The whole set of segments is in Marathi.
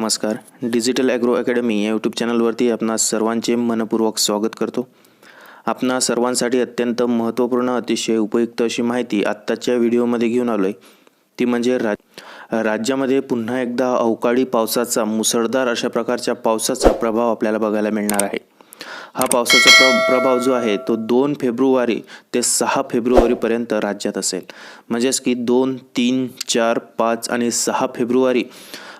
नमस्कार. डिजिटल ॲग्रो अकॅडमी या यूट्यूब चॅनलवरती आपणा सर्वांचे मनपूर्वक स्वागत करतो. आपणा सर्वांसाठी अत्यंत महत्त्वपूर्ण अतिशय उपयुक्त अशी माहिती आत्ताच्या व्हिडिओमध्ये घेऊन आलो आहे ती म्हणजे राज राज्यामध्ये पुन्हा एकदा अवकाळी पावसाचा मुसळधार अशा प्रकारच्या पावसाचा प्रभाव आपल्याला बघायला मिळणार आहे. हा पावसाचा प्र प्रभाव जो आहे तो दोन फेब्रुवारी ते सहा फेब्रुवारीपर्यंत राज्यात असेल. म्हणजेच की दोन तीन चार पाच आणि सहा फेब्रुवारी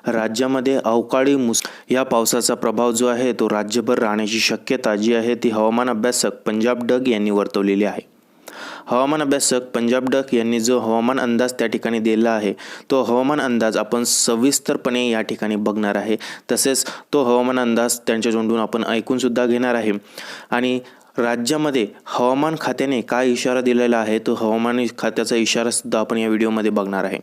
राज्यामध्ये अवकाळी मुस या पावसाचा प्रभाव जो आहे तो राज्यभर राहण्याची शक्यता जी आहे ती हवामान अभ्यासक पंजाब डग यांनी वर्तवलेली आहे. हवामान अभ्यासक पंजाब डक यांनी जो हवामान अंदाज त्या ठिकाणी दिला आहे तो हवामान अंदाज आपण सविस्तरपणे या ठिकाणी बघणार आहे. तसेच तो हवामान अंदाज त्यांच्या तोंडून आपण ऐकूनसुद्धा घेणार आहे. आणि राज्यामध्ये हवामान खात्याने काय इशारा दिलेला आहे तो हवामान खात्याचा इशारासुद्धा आपण या व्हिडिओमध्ये बघणार आहे.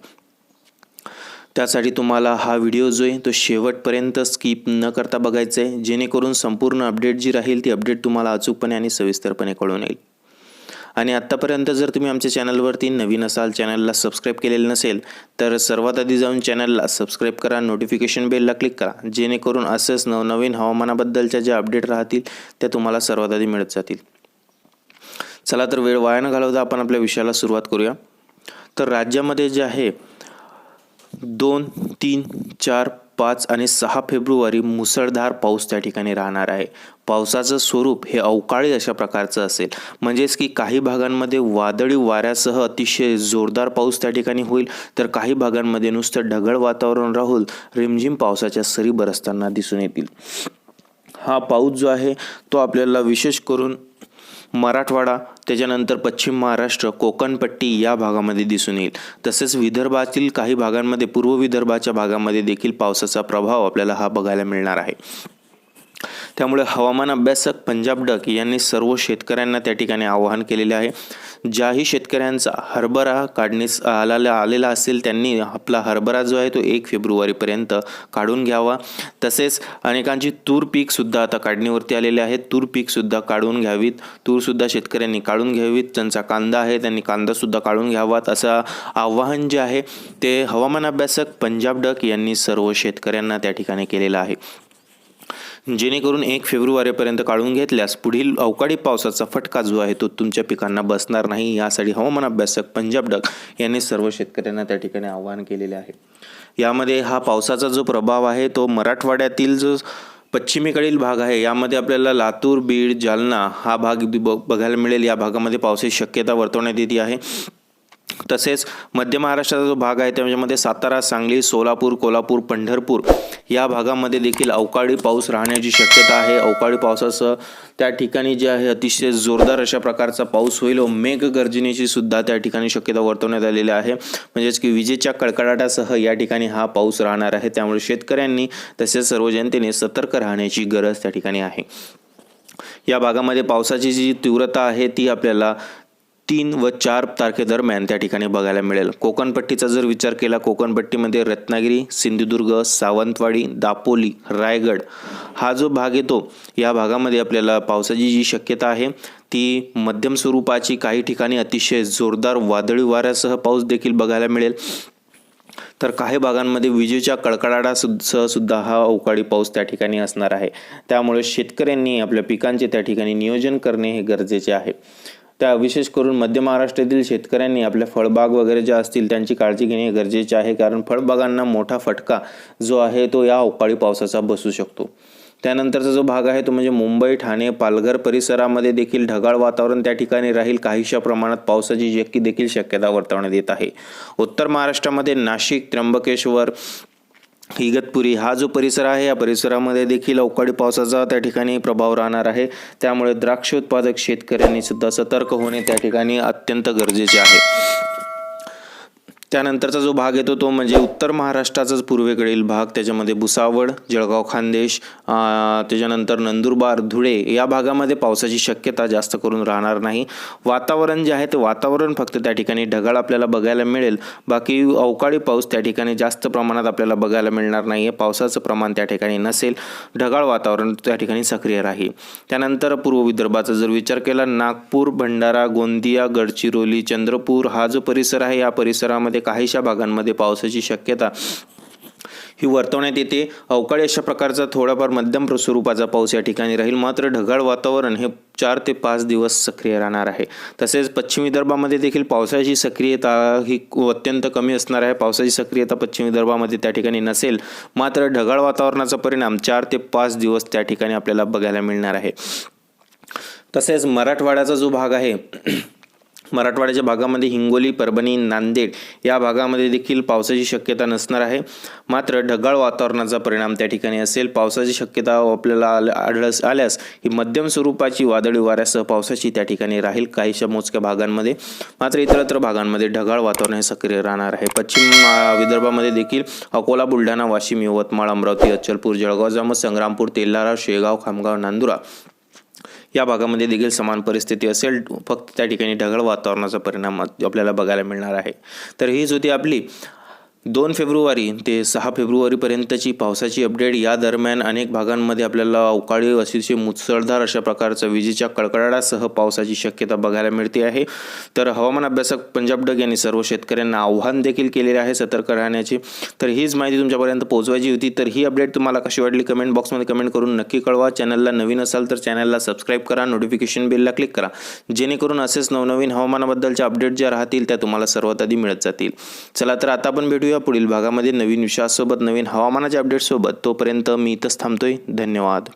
त्यासाठी तुम्हाला हा व्हिडिओ जो आहे तो शेवटपर्यंत स्किप न करता बघायचा आहे. जेणेकरून संपूर्ण अपडेट जी राहील ती अपडेट तुम्हाला अचूकपणे आणि सविस्तरपणे कळून येईल. आणि आत्तापर्यंत जर तुम्ही आमच्या चॅनलवरती नवीन असाल चॅनलला सबस्क्राईब केलेलं नसेल तर सर्वात आधी जाऊन चॅनलला सबस्क्राईब करा नोटिफिकेशन बेलला क्लिक करा. जेणेकरून असंच नवनवीन हवामानाबद्दलच्या ज्या अपडेट राहतील त्या तुम्हाला सर्वात आधी मिळत जातील. चला तर वेळ वाया न घालवता आपण आपल्या विषयाला सुरुवात करूया. तर राज्यामध्ये जे आहे दोन तीन चार पाच आणि सहा फेब्रुवारी मुसळधार पाऊस त्या ठिकाणी राहणार आहे. पावसाचं स्वरूप हे अवकाळी अशा प्रकारचं असेल. म्हणजेच की काही भागांमध्ये वादळी वाऱ्यासह अतिशय जोरदार पाऊस त्या ठिकाणी होईल तर काही भागांमध्ये नुसतं ढगळ वातावरण राहून रिमझिम पावसाच्या सरी बरसताना दिसून येतील. हा पाऊस जो आहे तो आपल्याला विशेष करून मराठवाडा त्याच्यानंतर पश्चिम महाराष्ट्र कोकणपट्टी या भागामध्ये दिसून येईल. तसेच विदर्भातील काही भागांमध्ये पूर्व विदर्भाच्या भागामध्ये देखील पावसाचा प्रभाव आपल्याला हा बघायला मिळणार आहे. त्यामुळे हवामान अभ्यासक पंजाब डक यांनी सर्व शेतकऱ्यांना त्या ठिकाणी आवाहन केलेले आहे. ज्याही शेतकऱ्यांचा हरभरा काढणीस आलेला आलेला असेल त्यांनी आपला हरभरा जो आहे तो एक फेब्रुवारीपर्यंत काढून घ्यावा. तसेच अनेकांची तूर पीकसुद्धा आता काढणीवरती आलेले आहेत तूर पीकसुद्धा काढून घ्यावीत. तूरसुद्धा शेतकऱ्यांनी काढून घ्यावीत. ज्यांचा कांदा आहे त्यांनी कांदासुद्धा काढून घ्यावात असं आवाहन जे आहे ते हवामान अभ्यासक पंजाब डक यांनी सर्व शेतकऱ्यांना त्या ठिकाणी केलेलं आहे. जेणेकरून एक फेब्रुवारीपर्यंत काढून घेतल्यास पुढील अवकाळी पावसाचा फटका जो आहे तो तुमच्या पिकांना बसणार नाही. यासाठी हवामान अभ्यासक पंजाब डक यांनी सर्व शेतकऱ्यांना त्या ठिकाणी आवाहन केलेले आहे. यामध्ये हा पावसाचा जो प्रभाव आहे तो मराठवाड्यातील जो पश्चिमेकडील भाग आहे यामध्ये आपल्याला लातूर बीड जालना हा भाग ब- बघायला मिळेल. या भागामध्ये पावसाची शक्यता वर्तवण्यात येते आहे. तसेच मध्य महाराष्ट्राचा जो भाग आहे त्याच्यामध्ये सातारा सांगली सोलापूर कोल्हापूर पंढरपूर या भागामध्ये देखील अवकाळी पाऊस राहण्याची शक्यता आहे. अवकाळी पावसासह त्या ठिकाणी जे आहे अतिशय जोरदार अशा प्रकारचा पाऊस होईल व मेघगर्जनेची सुद्धा त्या ठिकाणी शक्यता वर्तवण्यात आलेली आहे. म्हणजेच की विजेच्या कडकडाटासह या ठिकाणी हा पाऊस राहणार आहे. त्यामुळे शेतकऱ्यांनी तसेच सर्व जनतेने सतर्क राहण्याची गरज त्या ठिकाणी आहे. या भागामध्ये पावसाची जी तीव्रता आहे ती आपल्याला तीन व चार तारखेदरम्यान त्या ठिकाणी बघायला मिळेल. कोकणपट्टीचा जर विचार केला कोकणपट्टीमध्ये रत्नागिरी सिंधुदुर्ग सावंतवाडी दापोली रायगड हा जो भाग येतो या भागामध्ये आपल्याला पावसाची जी शक्यता आहे ती मध्यम स्वरूपाची काही ठिकाणी अतिशय जोरदार वादळी वाऱ्यासह पाऊस देखील बघायला मिळेल. तर काही भागांमध्ये विजेच्या कडकडाटासह सुद्धा हा अवकाळी पाऊस त्या ठिकाणी असणार आहे. त्यामुळे शेतकऱ्यांनी आपल्या पिकांचे त्या ठिकाणी नियोजन करणे हे गरजेचे आहे. त्या विशेष करून मध्य महाराष्ट्रातील शेतकऱ्यांनी आपल्या फळबाग वगैरे ज्या असतील त्यांची काळजी घेणे गरजेचे आहे. कारण फळबागांना मोठा फटका जो आहे तो या अवकाळी पावसाचा बसू शकतो. त्यानंतरचा जो भाग आहे तो म्हणजे मुंबई ठाणे पालघर परिसरामध्ये देखील ढगाळ वातावरण त्या ठिकाणी राहील. काहीशा प्रमाणात पावसाची जेकी देखील शक्यता वर्तवण्यात येत आहे. उत्तर महाराष्ट्रामध्ये नाशिक त्र्यंबकेश्वर इगतपुरी हा जो परिसर आहे या परिसरामध्ये देखील अवकाळी पावसाचा त्या ठिकाणी प्रभाव राहणार आहे. त्यामुळे द्राक्ष उत्पादक शेतकऱ्यांनी सुद्धा सतर्क होणे त्या ठिकाणी अत्यंत गरजेचे आहे. त्यानंतरचा जो भाग येतो तो म्हणजे उत्तर महाराष्ट्राचाच पूर्वेकडील भाग. त्याच्यामध्ये भुसावळ जळगाव खानदेश त्याच्यानंतर नंदुरबार धुळे या भागामध्ये पावसाची शक्यता जास्त करून राहणार नाही. वातावरण जे आहे ते वातावरण फक्त त्या ठिकाणी ढगाळ आपल्याला बघायला मिळेल. बाकी अवकाळी पाऊस त्या ठिकाणी जास्त प्रमाणात आपल्याला बघायला मिळणार नाही आहे पावसाचं प्रमाण त्या ठिकाणी नसेल. ढगाळ वातावरण त्या ठिकाणी सक्रिय राहील. त्यानंतर पूर्व विदर्भाचा जर विचार केला नागपूर भंडारा गोंदिया गडचिरोली चंद्रपूर हा जो परिसर आहे या परिसरामध्ये काहीशा भागांमध्ये पावसाची शक्यता. ही वर्तवण्यात येते. अवकाळी अशा प्रकारचा थोडाफार मध्यम स्वरूपाचा पाऊस या ठिकाणी राहील. मात्र ढगाळ वातावरण हे चार ते पाच दिवस सक्रिय राहणार आहे. तसेच पश्चिम विदर्भामध्ये देखील पावसाची सक्रियता ही अत्यंत कमी असणार आहे. पावसाची सक्रियता पश्चिम विदर्भामध्ये त्या ठिकाणी नसेल मात्र ढगाळ वातावरणाचा परिणाम चार ते पाच दिवस त्या ठिकाणी आपल्याला बघायला मिळणार आहे. तसेच मराठवाड्याचा जो भाग आहे मराठवाड्याच्या भागामध्ये हिंगोली परभणी नांदेड या भागामध्ये देखील पावसाची शक्यता नसणार आहे. मात्र ढगाळ वातावरणाचा परिणाम त्या ठिकाणी असेल. पावसाची शक्यता आपल्याला आढळस आल्यास ही मध्यम स्वरूपाची वादळी वाऱ्यासह पावसाची त्या ठिकाणी राहील काहीशा मोजक्या भागांमध्ये. मात्र इतरत्र भागांमध्ये ढगाळ वातावरण हे सक्रिय राहणार आहे. पश्चिम विदर्भामध्ये देखील अकोला बुलढाणा वाशिम यवतमाळ अमरावती अचलपूर जळगाव जामोद संग्रामपूर तेल्हारा शेगाव खामगाव नांदुरा या भागामध्ये देखील समान परिस्थिती असेल फक्त त्या ठिकाणी ढगाळ वातावरणाचा परिणाम आपल्याला बघायला मिळणार आहे. तर हीच होती आपली दोन फेब्रुवारी ते सहा फेब्रुवारीपर्यंतची पावसाची अपडेट या दरम्यान अनेक भागांमध्ये आपल्याला अवकाळी अतिशय मुसळधार अशा प्रकारचं विजेच्या कडकडाटासह पावसाची शक्यता बघायला मिळते आहे. तर हवामान अभ्यासक पंजाब डग यांनी सर्व शेतकऱ्यांना आव्हान देखील केलेले आहे सतर्क राहण्याची. तर हीच माहिती तुमच्यापर्यंत पोहोचवायची होती. तर ही अपडेट तुम्हाला कशी वाटली कमेंट बॉक्समध्ये कमेंट करून नक्की कळवा. चॅनलला नवीन असाल तर चॅनलला सबस्क्राईब करा. नोटिफिकेशन बेलला क्लिक करा. जेणेकरून असेच नवनवीन हवामानाबद्दलच्या अपडेट ज्या राहतील त्या तुम्हाला सर्वात आधी मिळत जातील. चला तर आता आपण भेटूया पुढील भागामध्ये नवीन विषयासोबत नवीन हवामानाच्या अपडेटसोबत तोपर्यंत मी इथंच थांबतोय. धन्यवाद.